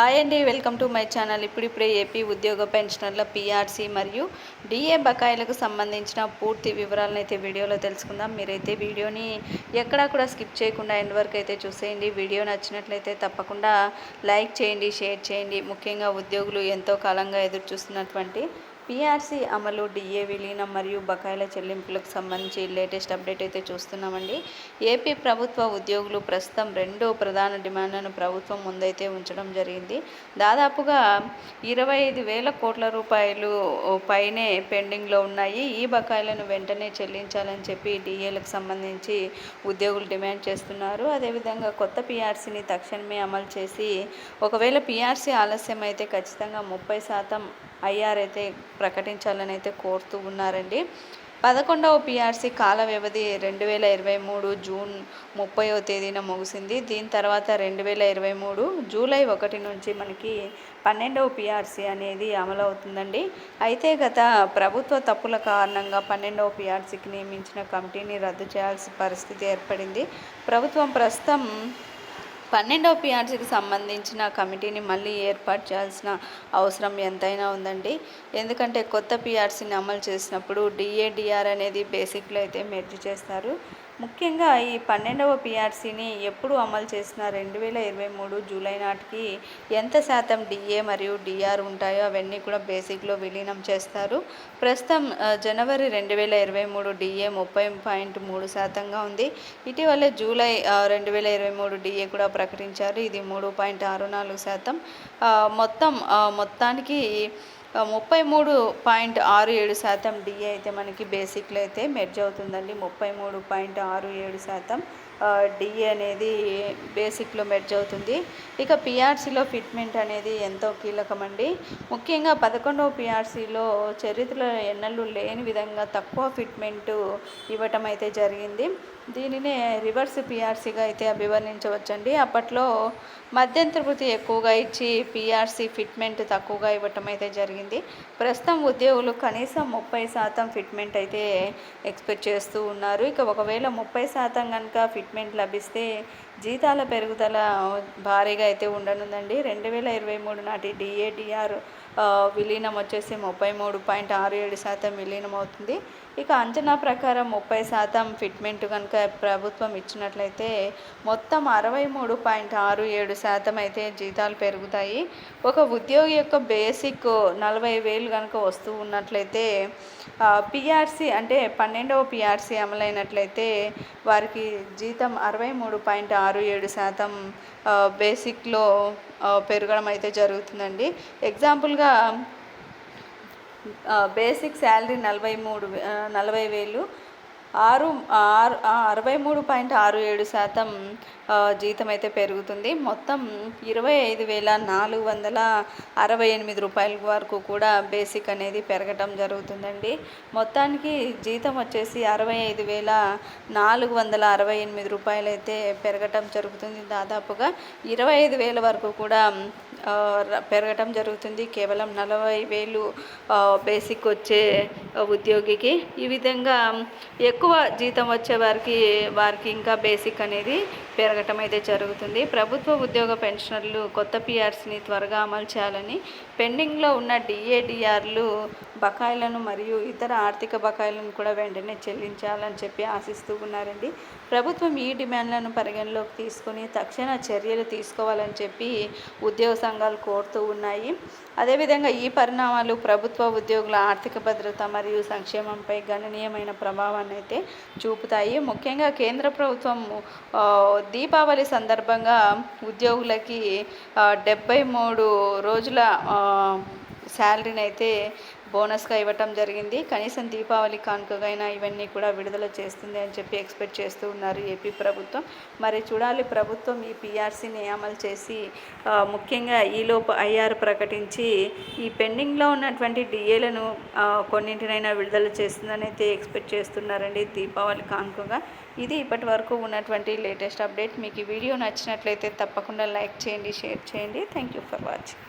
Hi అండి welcome to my channel. ఇప్పుడిప్పుడే AP ఉద్యోగ పెన్షనర్ల పీఆర్సీ మరియు డిఏ బకాయిలకు సంబంధించిన పూర్తి వివరాలను అయితే వీడియోలో తెలుసుకుందాం. మీరైతే వీడియోని ఎక్కడా కూడా స్కిప్ చేయకుండా ఎండ్ వరకు అయితే చూసేయండి. వీడియో నచ్చినట్లయితే తప్పకుండా లైక్ చేయండి షేర్ చేయండి. ముఖ్యంగా ఉద్యోగులు ఎంతో కాలంగా ఎదురు చూస్తున్నటువంటి పీఆర్సీ అమలు డిఏ విలీనం మరియు బకాయిల చెల్లింపులకు సంబంధించి లేటెస్ట్ అప్డేట్ అయితే చూస్తున్నామండి. ఏపీ ప్రభుత్వ ఉద్యోగులు ప్రస్తుతం రెండు ప్రధాన డిమాండ్లను ప్రభుత్వం ముందైతే ఉంచడం జరిగింది. దాదాపుగా ఇరవై ఐదు వేల కోట్ల రూపాయలు పైనే పెండింగ్లో ఉన్నాయి. ఈ బకాయిలను వెంటనే చెల్లించాలని చెప్పి డిఏలకు సంబంధించి ఉద్యోగులు డిమాండ్ చేస్తున్నారు. అదేవిధంగా కొత్త పీఆర్సీని తక్షణమే అమలు చేసి ఒకవేళ పీఆర్సీ ఆలస్యం అయితే ఖచ్చితంగా ముప్పై శాతం ఐఆర్ అయితే ప్రకటించాలని అయితే కోరుతూ ఉన్నారండి. పదకొండవ పిఆర్సీ కాల వ్యవధి రెండు వేల ఇరవై మూడు జూన్ ముప్పైవ తేదీన ముగిసింది. దీని తర్వాత రెండు వేల ఇరవై మూడు జూలై ఒకటి నుంచి మనకి పన్నెండవ పిఆర్సీ అనేది అమలవుతుందండి. అయితే గత ప్రభుత్వ తప్పుల కారణంగా పన్నెండవ పిఆర్సీకి నియమించిన కమిటీని రద్దు చేయాల్సిన పరిస్థితి ఏర్పడింది. ప్రభుత్వం ప్రస్తుతం పన్నెండవ పిఆర్సీకి సంబంధించిన కమిటీని మళ్ళీ ఏర్పాటు చేయాల్సిన అవసరం ఎంతైనా ఉందండి. ఎందుకంటే కొత్త పిఆర్సీని అమలు చేసినప్పుడు డిఏడిఆర్ అనేది బేసిక్లో అయితే మెర్జ్ చేస్తారు. ముఖ్యంగా ఈ పన్నెండవ పిఆర్సీని ఎప్పుడు అమలు చేసిన రెండు వేల ఇరవై మూడు జూలై నాటికి ఎంత శాతం డిఏ మరియు డిఆర్ ఉంటాయో అవన్నీ కూడా బేసిక్లో విలీనం చేస్తారు. ప్రస్తుతం జనవరి రెండు వేల ఇరవై మూడు డిఏ ముప్పై పాయింట్ మూడు శాతంగా ఉంది. ఇటీవల జూలై రెండు వేల ఇరవై మూడు డిఏ కూడా ప్రకటించారు. ఇది మూడు పాయింట్ ఆరు నాలుగు శాతం. మొత్తం మొత్తానికి ముప్పై మూడు పాయింట్ ఆరు ఏడు శాతం డిఏ అయితే మనకి బేసిక్లో అయితే మెర్జ్ అవుతుందండి. ముప్పై మూడు పాయింట్ ఆరు ఏడు శాతం డిఏ అనేది బేసిక్లో మెర్జ్ అవుతుంది. ఇక పిఆర్సీలో ఫిట్మెంట్ అనేది ఎంతో కీలకమండి ముఖ్యంగా పదకొండవ పిఆర్సీలో చరిత్రలో ఎన్నళ్ళు లేని విధంగా తక్కువ ఫిట్మెంట్ ఇవ్వటం అయితే జరిగింది. దీనినే రివర్స్ పిఆర్సీగా అయితే అభివర్ణించవచ్చండి. అప్పట్లో మధ్యంతర ఎక్కువగా ఇచ్చి పిఆర్సీ ఫిట్మెంట్ తక్కువగా ఇవ్వటం అయితే జరిగింది. ప్రస్తుతం ఉద్యోగులు కనీసం ముప్పై శాతం ఫిట్మెంట్ అయితే ఎక్స్పెక్ట్ చేస్తూ ఉన్నారు. ఇక ఒకవేళ ముప్పై శాతం కనుక ఫిట్ ట్రీట్మెంట్ లభిస్తే జీతాల పెరుగుదల భారీగా అయితే ఉండనుందండి. రెండు వేల ఇరవై మూడు నాటి డిఏడిఆర్ విలీనం వచ్చేసి ముప్పై మూడు పాయింట్ ఆరు ఏడు శాతం విలీనం అవుతుంది. ఇక అంచనా ప్రకారం ముప్పై శాతం ఫిట్మెంట్ కనుక ప్రభుత్వం ఇచ్చినట్లయితే మొత్తం అరవై మూడు పాయింట్ ఆరు ఏడు శాతం అయితే జీతాలు పెరుగుతాయి. ఒక ఉద్యోగి యొక్క బేసిక్ నలభై వేలు కనుక వస్తూ ఉన్నట్లయితే పిఆర్సీ అంటే పన్నెండవ పిఆర్సీ అమలైనట్లయితే వారికి జీతం అరవై మూడు పాయింట్ ఆరు ఏడు శాతం బేసిక్లో పెరగడం అయితే జరుగుతుందండి. ఎగ్జాంపుల్గా బేసిక్ శాలరీ నలభై మూడు నలభై వేలు. ఆరు ఆరు అరవై మూడు పాయింట్ ఆరు ఏడు శాతం జీతం అయితే పెరుగుతుంది. మొత్తం ఇరవై ఐదు వేల నాలుగు వందల అరవై ఎనిమిది రూపాయల వరకు కూడా బేసిక్ అనేది పెరగటం జరుగుతుందండి. మొత్తానికి జీతం వచ్చేసి అరవై ఐదు వేల నాలుగు వందల అరవై ఎనిమిది రూపాయలు అయితే పెరగటం జరుగుతుంది. దాదాపుగా ఇరవై ఐదు వేల వరకు కూడా పెరగటం జరుగుతుంది. కేవలం నలభై వేలు బేసిక్ వచ్చే ఉద్యోగికి. ఈ విధంగా ఎక్కువ జీతం వచ్చే వారికి వారికి ఇంకా బేసిక్ అనేది పెరగటం అయితే జరుగుతుంది. ప్రభుత్వ ఉద్యోగ పెన్షనర్లు కొత్త పిఆర్సీని త్వరగా అమలు చేయాలని పెండింగ్లో ఉన్న డిఏడిఆర్లు బకాయిలను మరియు ఇతర ఆర్థిక బకాయిలను కూడా వెంటనే చెల్లించాలని చెప్పి ఆశిస్తూ ఉన్నారండి. ప్రభుత్వం ఈ డిమాండ్లను పరిగణలోకి తీసుకొని తక్షణ చర్యలు తీసుకోవాలని చెప్పి ఉద్యోగ సంఘాలు కోరుతూ ఉన్నాయి. అదేవిధంగా ఈ పరిణామాలు ప్రభుత్వ ఉద్యోగుల ఆర్థిక భద్రత మరియు సంక్షేమంపై గణనీయమైన ప్రభావాన్ని అయితే చూపుతాయి. ముఖ్యంగా కేంద్ర ప్రభుత్వం దీపావళి సందర్భంగా ఉద్యోగులకి డెబ్బై మూడు రోజుల శాలరీని అయితే బోనస్గా ఇవ్వటం జరిగింది. కనీసం దీపావళి కానుకగైనా ఇవన్నీ కూడా విడుదల చేస్తుంది అని చెప్పి ఎక్స్పెక్ట్ చేస్తూ ఉన్నారు ఏపీ ప్రభుత్వం. మరి చూడాలి ప్రభుత్వం ఈ పీఆర్సీని అమలు చేసి ముఖ్యంగా ఈలోపు ఐఆర్ ప్రకటించి ఈ పెండింగ్లో ఉన్నటువంటి డిఏలను కొన్నింటినైనా విడుదల చేస్తుందని అయితే ఎక్స్పెక్ట్ చేస్తున్నారండి దీపావళి కానుకగా. ఇది ఇప్పటి వరకు ఉన్నటువంటి లేటెస్ట్ అప్డేట్. మీకు ఈ వీడియో నచ్చినట్లయితే తప్పకుండా లైక్ చేయండి షేర్ చేయండి. Thank you for watching.